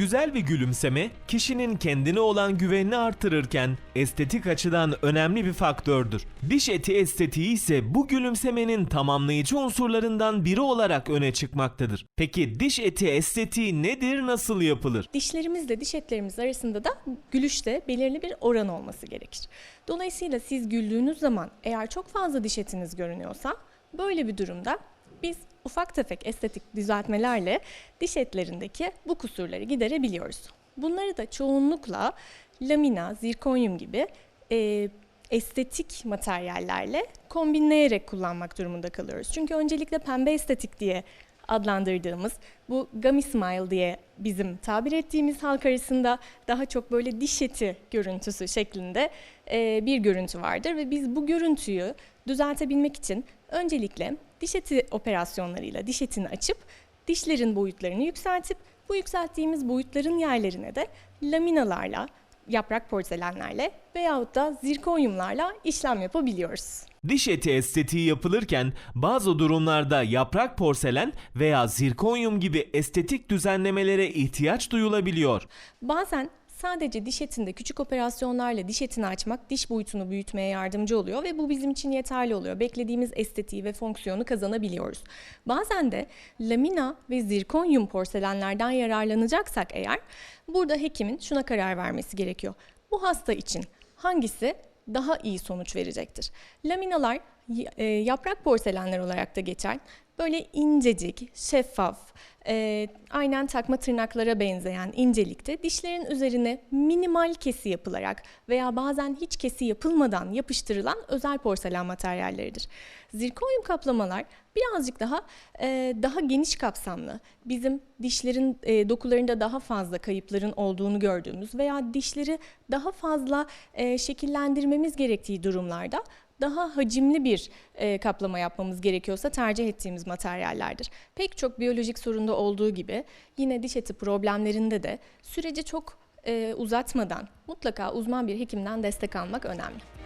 Güzel bir gülümseme kişinin kendine olan güvenini artırırken estetik açıdan önemli bir faktördür. Diş eti estetiği ise bu gülümsemenin tamamlayıcı unsurlarından biri olarak öne çıkmaktadır. Peki diş eti estetiği nedir, nasıl yapılır? Dişlerimizle diş etlerimiz arasında da gülüşte belirli bir oran olması gerekir. Dolayısıyla siz güldüğünüz zaman eğer çok fazla diş etiniz görünüyorsa böyle bir durumda biz ufak tefek estetik düzeltmelerle diş etlerindeki bu kusurları giderebiliyoruz. Bunları da çoğunlukla lamina, zirkonyum gibi e, estetik materyallerle kombinleyerek kullanmak durumunda kalıyoruz. Çünkü öncelikle pembe estetik diye adlandırdığımız bu gummy smile diye bizim tabir ettiğimiz halk arasında daha çok böyle diş eti görüntüsü şeklinde e, bir görüntü vardır ve biz bu görüntüyü düzeltebilmek için öncelikle diş eti operasyonlarıyla diş etini açıp dişlerin boyutlarını yükseltip bu yükselttiğimiz boyutların yerlerine de laminalarla yaprak porselenlerle veyahut da zirkonyumlarla işlem yapabiliyoruz. Diş eti estetiği yapılırken bazı durumlarda yaprak porselen veya zirkonyum gibi estetik düzenlemelere ihtiyaç duyulabiliyor. Bazen sadece diş etinde küçük operasyonlarla diş etini açmak diş boyutunu büyütmeye yardımcı oluyor ve bu bizim için yeterli oluyor. Beklediğimiz estetiği ve fonksiyonu kazanabiliyoruz. Bazen de lamina ve zirkonyum porselenlerden yararlanacaksak eğer burada hekimin şuna karar vermesi gerekiyor. Bu hasta için hangisi daha iyi sonuç verecektir? Laminalar e, yaprak porselenler olarak da geçer. Böyle incecik, şeffaf, e, aynen takma tırnaklara benzeyen incelikte dişlerin üzerine minimal kesi yapılarak veya bazen hiç kesi yapılmadan yapıştırılan özel porselen materyalleridir. Zirkonyum kaplamalar birazcık daha e, daha geniş kapsamlı. Bizim dişlerin e, dokularında daha fazla kayıpların olduğunu gördüğümüz veya dişleri daha fazla e, şekillendirmemiz gerektiği durumlarda daha hacimli bir e, kaplama yapmamız gerekiyorsa tercih ettiğimiz materyallerdir. Pek çok biyolojik sorunda olduğu gibi yine diş eti problemlerinde de süreci çok e, uzatmadan mutlaka uzman bir hekimden destek almak önemli.